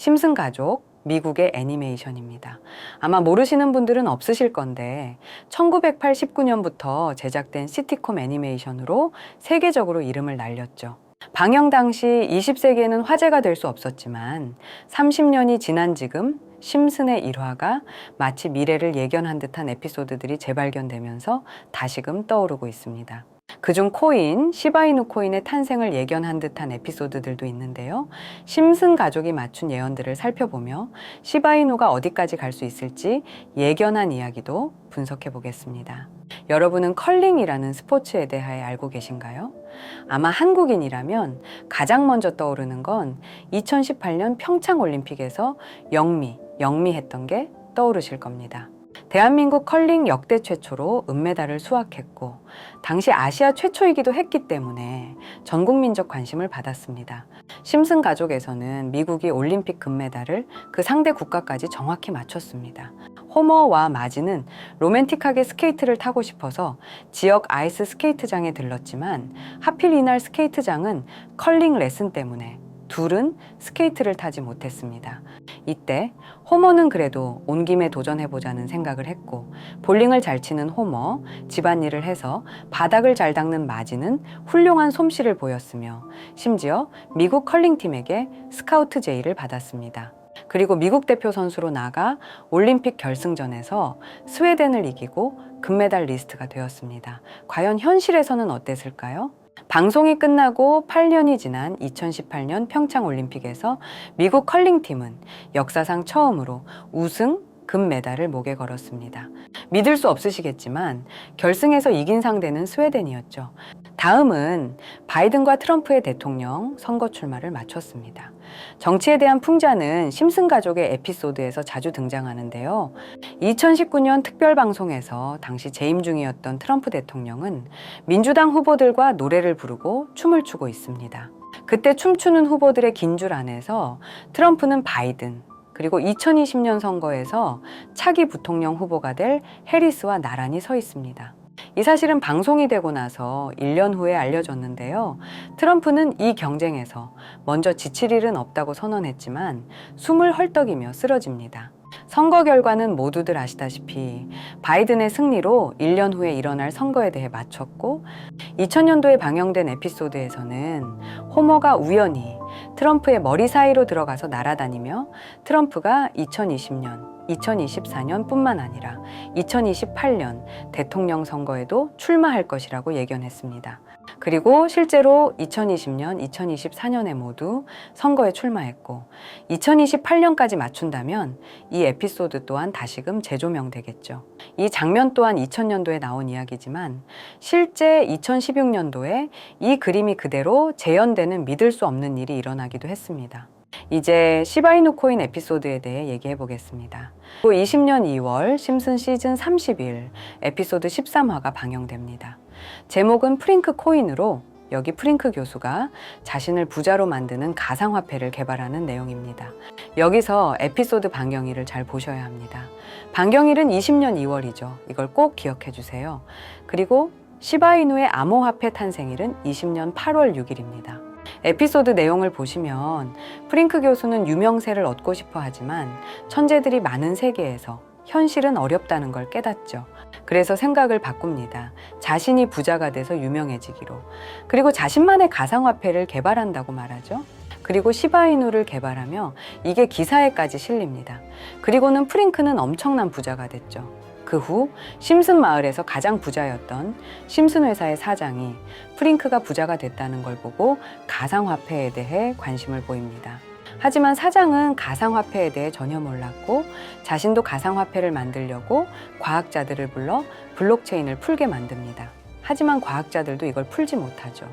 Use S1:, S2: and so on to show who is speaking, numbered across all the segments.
S1: 심슨 가족, 미국의 애니메이션입니다. 아마 모르시는 분들은 없으실 건데 1989년부터 제작된 시티콤 애니메이션으로 세계적으로 이름을 날렸죠. 방영 당시 20세기에는 화제가 될 수 없었지만 30년이 지난 지금 심슨의 일화가 마치 미래를 예견한 듯한 에피소드들이 재발견되면서 다시금 떠오르고 있습니다. 그중 코인, 시바이누 코인의 탄생을 예견한 듯한 에피소드들도 있는데요. 심슨 가족이 맞춘 예언들을 살펴보며 시바이누가 어디까지 갈 수 있을지 예견한 이야기도 분석해 보겠습니다. 여러분은 컬링이라는 스포츠에 대하여 알고 계신가요? 아마 한국인이라면 가장 먼저 떠오르는 건 2018년 평창 올림픽에서 영미, 영미했던 게 떠오르실 겁니다. 대한민국 컬링 역대 최초로 은메달을 수확했고 당시 아시아 최초이기도 했기 때문에 전 국민적 관심을 받았습니다. 심슨 가족에서는 미국이 올림픽 금메달을 그 상대 국가까지 정확히 맞췄습니다. 호머와 마지는 로맨틱하게 스케이트를 타고 싶어서 지역 아이스 스케이트장에 들렀지만 하필 이날 스케이트장은 컬링 레슨 때문에 둘은 스케이트를 타지 못했습니다. 이때 호머는 그래도 온 김에 도전해보자는 생각을 했고 볼링을 잘 치는 호머, 집안일을 해서 바닥을 잘 닦는 마지는 훌륭한 솜씨를 보였으며 심지어 미국 컬링팀에게 스카우트 제의를 받았습니다. 그리고 미국 대표 선수로 나가 올림픽 결승전에서 스웨덴을 이기고 금메달 리스트가 되었습니다. 과연 현실에서는 어땠을까요? 방송이 끝나고 8년이 지난 2018년 평창 올림픽에서 미국 컬링팀은 역사상 처음으로 우승 금메달을 목에 걸었습니다. 믿을 수 없으시겠지만 결승에서 이긴 상대는 스웨덴이었죠. 다음은 바이든과 트럼프의 대통령 선거 출마를 마쳤습니다. 정치에 대한 풍자는 심슨 가족의 에피소드에서 자주 등장하는데요. 2019년 특별 방송에서 당시 재임 중이었던 트럼프 대통령은 민주당 후보들과 노래를 부르고 춤을 추고 있습니다. 그때 춤추는 후보들의 긴 줄 안에서 트럼프는 바이든, 그리고 2020년 선거에서 차기 부통령 후보가 될 해리스와 나란히 서 있습니다. 이 사실은 방송이 되고 나서 1년 후에 알려졌는데요. 트럼프는 이 경쟁에서 먼저 지칠 일은 없다고 선언했지만 숨을 헐떡이며 쓰러집니다. 선거 결과는 모두들 아시다시피 바이든의 승리로 1년 후에 일어날 선거에 대해 맞췄고 2000년도에 방영된 에피소드에서는 호머가 우연히 트럼프의 머리 사이로 들어가서 날아다니며 트럼프가 2020년, 2024년 뿐만 아니라 2028년 대통령 선거에도 출마할 것이라고 예견했습니다. 그리고 실제로 2020년, 2024년에 모두 선거에 출마했고 2028년까지 맞춘다면 이 에피소드 또한 다시금 재조명되겠죠. 이 장면 또한 2000년도에 나온 이야기지만 실제 2016년도에 이 그림이 그대로 재현되는 믿을 수 없는 일이 일어나기도 했습니다. 이제 시바이누 코인 에피소드에 대해 얘기해 보겠습니다. 20년 2월 심슨 시즌 31 에피소드 13화가 방영됩니다. 제목은 프링크 코인으로 여기 프링크 교수가 자신을 부자로 만드는 가상화폐를 개발하는 내용입니다. 여기서 에피소드 방영일을 잘 보셔야 합니다. 방영일은 20년 2월이죠. 이걸 꼭 기억해 주세요. 그리고 시바이누의 암호화폐 탄생일은 20년 8월 6일입니다. 에피소드 내용을 보시면 프링크 교수는 유명세를 얻고 싶어 하지만 천재들이 많은 세계에서 현실은 어렵다는 걸 깨닫죠. 그래서 생각을 바꿉니다. 자신이 부자가 돼서 유명해지기로. 그리고 자신만의 가상화폐를 개발한다고 말하죠. 그리고 시바이누를 개발하며 이게 기사에까지 실립니다. 그리고는 프링크는 엄청난 부자가 됐죠. 그 후 심슨 마을에서 가장 부자였던 심슨 회사의 사장이 프링크가 부자가 됐다는 걸 보고 가상화폐에 대해 관심을 보입니다. 하지만 사장은 가상화폐에 대해 전혀 몰랐고 자신도 가상화폐를 만들려고 과학자들을 불러 블록체인을 풀게 만듭니다. 하지만 과학자들도 이걸 풀지 못하죠.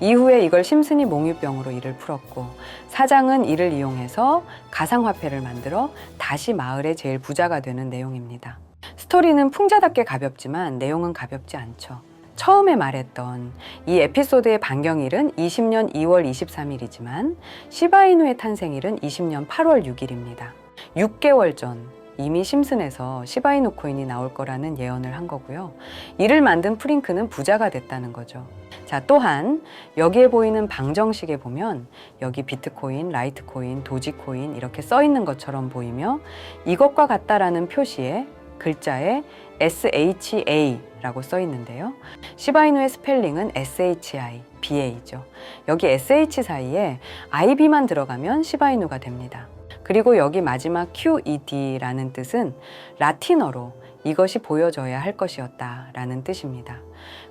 S1: 이후에 이걸 심슨이 몽유병으로 이를 풀었고 사장은 이를 이용해서 가상화폐를 만들어 다시 마을의 제일 부자가 되는 내용입니다. 스토리는 풍자답게 가볍지만 내용은 가볍지 않죠. 처음에 말했던 이 에피소드의 반경일은 20년 2월 23일이지만 시바이누의 탄생일은 20년 8월 6일입니다. 6개월 전 이미 심슨에서 시바이누 코인이 나올 거라는 예언을 한 거고요. 이를 만든 프링크는 부자가 됐다는 거죠. 자, 또한 여기에 보이는 방정식에 보면 여기 비트코인, 라이트코인, 도지코인 이렇게 써 있는 것처럼 보이며 이것과 같다라는 표시에 글자에 SHA라고 써 있는데요. 시바이누의 스펠링은 SHI, BA죠. 여기 SH 사이에 IB만 들어가면 시바이누가 됩니다. 그리고 여기 마지막 QED라는 뜻은 라틴어로 이것이 보여져야 할 것이었다 라는 뜻입니다.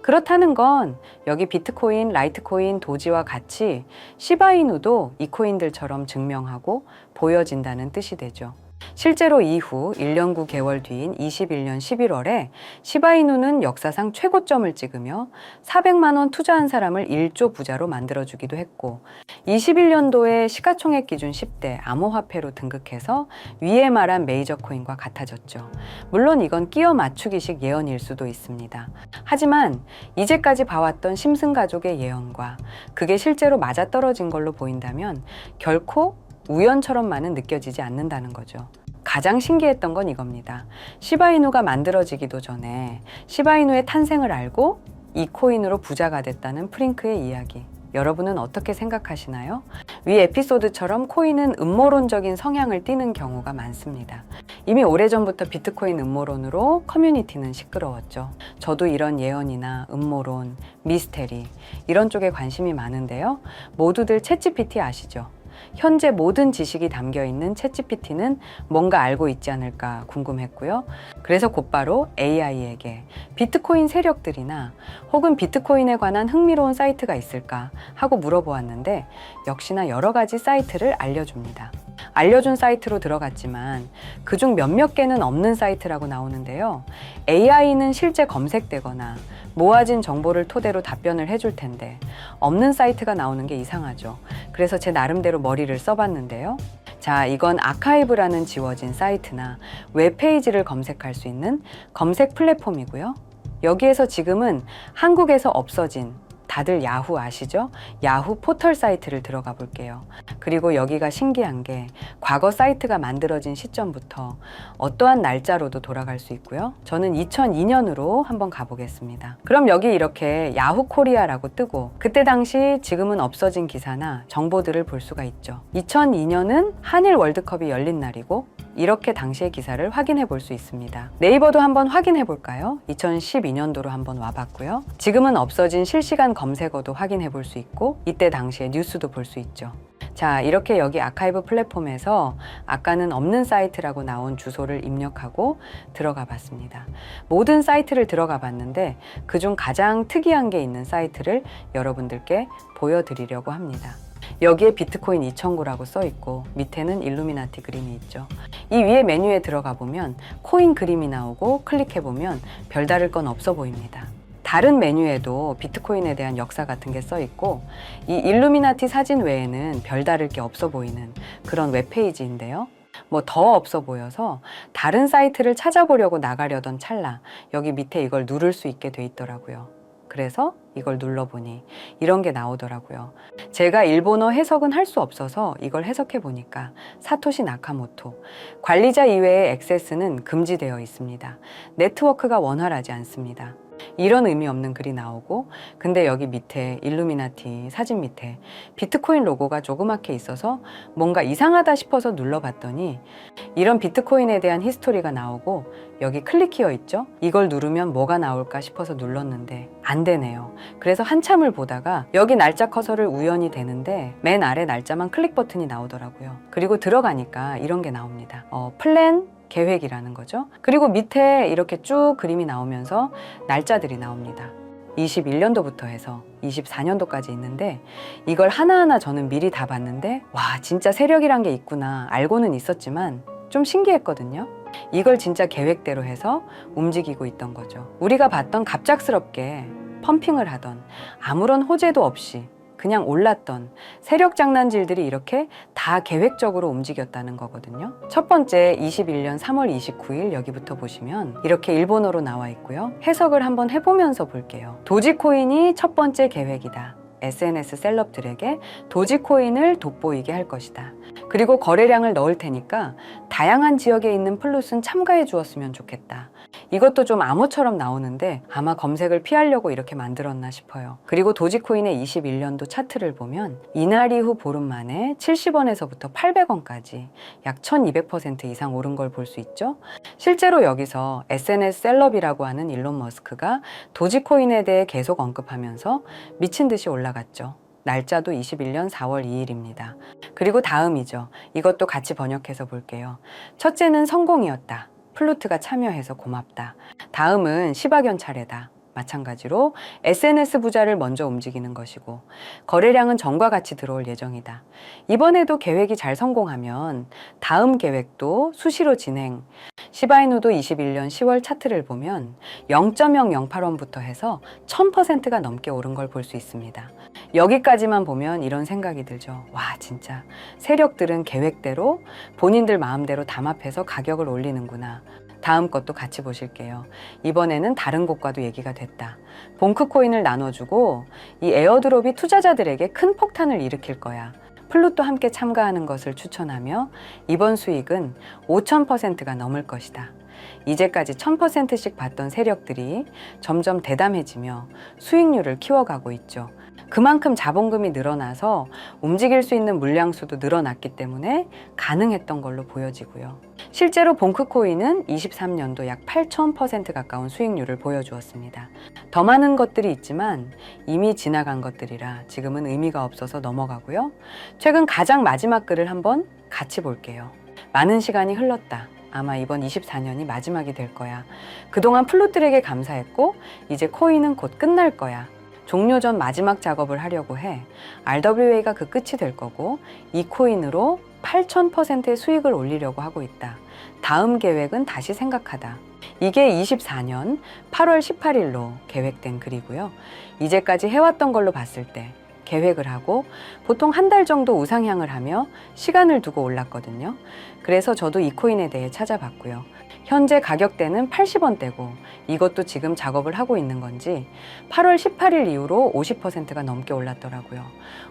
S1: 그렇다는 건 여기 비트코인, 라이트코인, 도지와 같이 시바이누도 이 코인들처럼 증명하고 보여진다는 뜻이 되죠. 실제로 이후 1년 9개월 뒤인 21년 11월에 시바이누는 역사상 최고점을 찍으며 400만 원 투자한 사람을 1조 부자로 만들어주기도 했고 21년도에 시가총액 기준 10대 암호화폐로 등극해서 위에 말한 메이저 코인과 같아졌죠. 물론 이건 끼어 맞추기식 예언일 수도 있습니다. 하지만 이제까지 봐왔던 심슨 가족의 예언과 그게 실제로 맞아떨어진 걸로 보인다면 결코 우연처럼만은 느껴지지 않는다는 거죠. 가장 신기했던 건 이겁니다. 시바이누가 만들어지기도 전에 시바이누의 탄생을 알고 이 코인으로 부자가 됐다는 프링크의 이야기. 여러분은 어떻게 생각하시나요? 위 에피소드처럼 코인은 음모론적인 성향을 띠는 경우가 많습니다. 이미 오래전부터 비트코인 음모론으로 커뮤니티는 시끄러웠죠. 저도 이런 예언이나 음모론, 미스테리 이런 쪽에 관심이 많은데요. 모두들 챗GPT 아시죠? 현재 모든 지식이 담겨 있는 챗GPT는 뭔가 알고 있지 않을까 궁금했고요. 그래서 곧바로 AI에게 비트코인 세력들이나 혹은 비트코인에 관한 흥미로운 사이트가 있을까 하고 물어보았는데 역시나 여러 가지 사이트를 알려줍니다. 알려준 사이트로 들어갔지만 그중 몇몇 개는 없는 사이트라고 나오는데요. AI는 실제 검색되거나 모아진 정보를 토대로 답변을 해줄 텐데 없는 사이트가 나오는 게 이상하죠. 그래서 제 나름대로 머리를 써봤는데요. 자, 이건 아카이브라는 지워진 사이트나 웹페이지를 검색할 수 있는 검색 플랫폼이고요. 여기에서 지금은 한국에서 없어진 다들 야후 아시죠? 야후 포털 사이트를 들어가 볼게요. 그리고 여기가 신기한 게 과거 사이트가 만들어진 시점부터 어떠한 날짜로도 돌아갈 수 있고요. 저는 2002년으로 한번 가보겠습니다. 그럼 여기 이렇게 야후 코리아라고 뜨고 그때 당시 지금은 없어진 기사나 정보들을 볼 수가 있죠. 2002년은 한일 월드컵이 열린 날이고 이렇게 당시의 기사를 확인해 볼 수 있습니다. 네이버도 한번 확인해 볼까요? 2012년도로 한번 와봤고요. 지금은 없어진 실시간 검색어도 확인해 볼 수 있고 이때 당시의 뉴스도 볼 수 있죠. 자, 이렇게 여기 아카이브 플랫폼에서 아까는 없는 사이트라고 나온 주소를 입력하고 들어가 봤습니다. 모든 사이트를 들어가 봤는데 그중 가장 특이한 게 있는 사이트를 여러분들께 보여드리려고 합니다. 여기에 비트코인 2009라고 써 있고 밑에는 일루미나티 그림이 있죠. 이 위에 메뉴에 들어가 보면 코인 그림이 나오고 클릭해 보면 별다를 건 없어 보입니다. 다른 메뉴에도 비트코인에 대한 역사 같은 게 써 있고 이 일루미나티 사진 외에는 별다를 게 없어 보이는 그런 웹페이지인데요. 뭐 더 없어 보여서 다른 사이트를 찾아보려고 나가려던 찰나 여기 밑에 이걸 누를 수 있게 돼 있더라고요. 그래서 이걸 눌러보니 이런 게 나오더라고요. 제가 일본어 해석은 할 수 없어서 이걸 해석해 보니까 사토시 나카모토 관리자 이외의 액세스는 금지되어 있습니다. 네트워크가 원활하지 않습니다. 이런 의미 없는 글이 나오고 근데 여기 밑에 일루미나티 사진 밑에 비트코인 로고가 조그맣게 있어서 뭔가 이상하다 싶어서 눌러봤더니 이런 비트코인에 대한 히스토리가 나오고 여기 클릭키어 있죠? 이걸 누르면 뭐가 나올까 싶어서 눌렀는데 안 되네요. 그래서 한참을 보다가 여기 날짜 커서를 우연히 되는데 맨 아래 날짜만 클릭 버튼이 나오더라고요. 그리고 들어가니까 이런 게 나옵니다. 어, 플랜 계획이라는 거죠. 그리고 밑에 이렇게 쭉 그림이 나오면서 날짜들이 나옵니다. 21년도부터 해서 24년도까지 있는데 이걸 하나하나 저는 미리 다 봤는데 와 진짜 세력이란 게 있구나 알고는 있었지만 좀 신기했거든요. 이걸 진짜 계획대로 해서 움직이고 있던 거죠. 우리가 봤던 갑작스럽게 펌핑을 하던 아무런 호재도 없이 그냥 올랐던 세력 장난질들이 이렇게 다 계획적으로 움직였다는 거거든요. 첫 번째 21년 3월 29일 여기부터 보시면 이렇게 일본어로 나와 있고요. 해석을 한번 해보면서 볼게요. 도지코인이 첫 번째 계획이다. SNS 셀럽들에게 도지코인을 돋보이게 할 것이다. 그리고 거래량을 넣을 테니까 다양한 지역에 있는 플룻은 참가해 주었으면 좋겠다. 이것도 좀 암호처럼 나오는데 아마 검색을 피하려고 이렇게 만들었나 싶어요. 그리고 도지코인의 21년도 차트를 보면 이날 이후 보름 만에 70원에서부터 800원까지 약 1200% 이상 오른 걸 볼 수 있죠. 실제로 여기서 SNS 셀럽이라고 하는 일론 머스크가 도지코인에 대해 계속 언급하면서 미친 듯이 올라갔죠. 날짜도 21년 4월 2일입니다. 그리고 다음이죠. 이것도 같이 번역해서 볼게요. 첫째는 성공이었다. 플루트가 참여해서 고맙다. 다음은 시바견 차례다. 마찬가지로 SNS 부자를 먼저 움직이는 것이고 거래량은 전과 같이 들어올 예정이다. 이번에도 계획이 잘 성공하면 다음 계획도 수시로 진행. 시바이누도 21년 10월 차트를 보면 0.008원부터 해서 1000%가 넘게 오른 걸 볼 수 있습니다. 여기까지만 보면 이런 생각이 들죠. 와, 진짜 세력들은 계획대로 본인들 마음대로 담합해서 가격을 올리는구나. 다음 것도 같이 보실게요. 이번에는 다른 곳과도 얘기가 됐다. 봉크 코인을 나눠주고 이 에어드롭이 투자자들에게 큰 폭탄을 일으킬 거야. 플룻도 함께 참가하는 것을 추천하며 이번 수익은 5,000%가 넘을 것이다. 이제까지 1000%씩 받던 세력들이 점점 대담해지며 수익률을 키워가고 있죠. 그만큼 자본금이 늘어나서 움직일 수 있는 물량수도 늘어났기 때문에 가능했던 걸로 보여지고요. 실제로 봉크코인은 23년도 약 8,000% 가까운 수익률을 보여주었습니다. 더 많은 것들이 있지만 이미 지나간 것들이라 지금은 의미가 없어서 넘어가고요. 최근 가장 마지막 글을 한번 같이 볼게요. 많은 시간이 흘렀다. 아마 이번 24년이 마지막이 될 거야. 그동안 플룻들에게 감사했고 이제 코인은 곧 끝날 거야. 종료 전 마지막 작업을 하려고 해. RWA가 그 끝이 될 거고 이 코인으로 8,000%의 수익을 올리려고 하고 있다. 다음 계획은 다시 생각하다. 이게 24년 8월 18일로 계획된 글이고요. 이제까지 해왔던 걸로 봤을 때 계획을 하고 보통 한 달 정도 우상향을 하며 시간을 두고 올랐거든요. 그래서 저도 이 코인에 대해 찾아봤고요. 현재 가격대는 80원대고 이것도 지금 작업을 하고 있는 건지 8월 18일 이후로 50%가 넘게 올랐더라고요.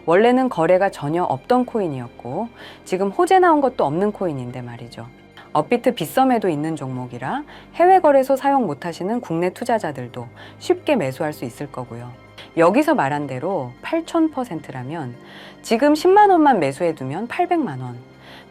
S1: 원래는 거래가 전혀 없던 코인이었고 지금 호재 나온 것도 없는 코인인데 말이죠. 업비트 빗썸에도 있는 종목이라 해외 거래소 사용 못 하시는 국내 투자자들도 쉽게 매수할 수 있을 거고요. 여기서 말한 대로 8,000%라면 지금 10만 원만 매수해 두면 800만 원,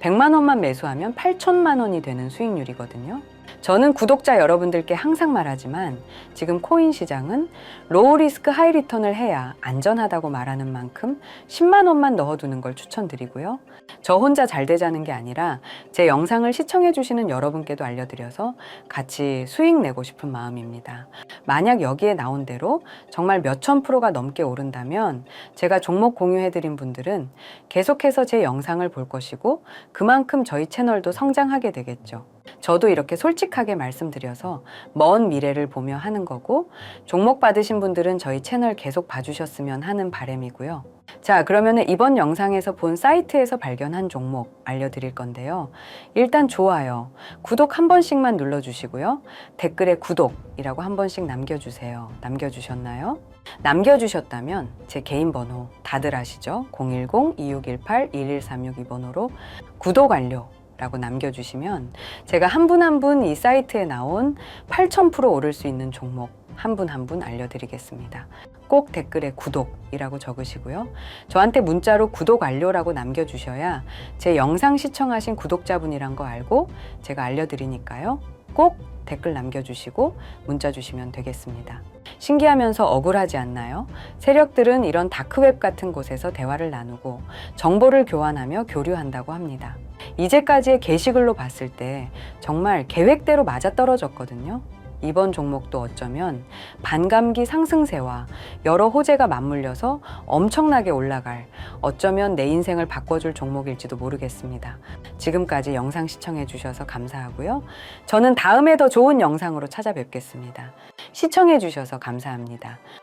S1: 100만 원만 매수하면 8천만 원이 되는 수익률이거든요. 저는 구독자 여러분들께 항상 말하지만 지금 코인 시장은 로우 리스크 하이 리턴을 해야 안전하다고 말하는 만큼 10만 원만 넣어두는 걸 추천드리고요. 저 혼자 잘 되자는 게 아니라 제 영상을 시청해 주시는 여러분께도 알려드려서 같이 수익 내고 싶은 마음입니다. 만약 여기에 나온 대로 정말 몇천 프로가 넘게 오른다면 제가 종목 공유해 드린 분들은 계속해서 제 영상을 볼 것이고 그만큼 저희 채널도 성장하게 되겠죠. 저도 이렇게 솔직하게 말씀드려서 먼 미래를 보며 하는 거고 종목 받으신 분들은 저희 채널 계속 봐주셨으면 하는 바람이고요. 자, 그러면 이번 영상에서 본 사이트에서 발견한 종목 알려드릴 건데요. 일단 좋아요, 구독 한 번씩만 눌러주시고요. 댓글에 구독이라고 한 번씩 남겨주세요. 남겨주셨나요? 남겨주셨다면 제 개인 번호 다들 아시죠? 010-2618-1136 이번호로 구독 완료. 라고 남겨주시면 제가 한 분 한 분 이 사이트에 나온 8,000% 오를 수 있는 종목 한 분 한 분 알려드리겠습니다. 꼭 댓글에 구독이라고 적으시고요. 저한테 문자로 구독 완료라고 남겨주셔야 제 영상 시청하신 구독자분이란 거 알고 제가 알려드리니까요. 꼭 댓글 남겨주시고 문자 주시면 되겠습니다. 신기하면서 억울하지 않나요? 세력들은 이런 다크웹 같은 곳에서 대화를 나누고 정보를 교환하며 교류한다고 합니다. 이제까지의 게시글로 봤을 때 정말 계획대로 맞아떨어졌거든요. 이번 종목도 어쩌면 반감기 상승세와 여러 호재가 맞물려서 엄청나게 올라갈 어쩌면 내 인생을 바꿔줄 종목일지도 모르겠습니다. 지금까지 영상 시청해 주셔서 감사하고요. 저는 다음에 더 좋은 영상으로 찾아뵙겠습니다. 시청해 주셔서 감사합니다.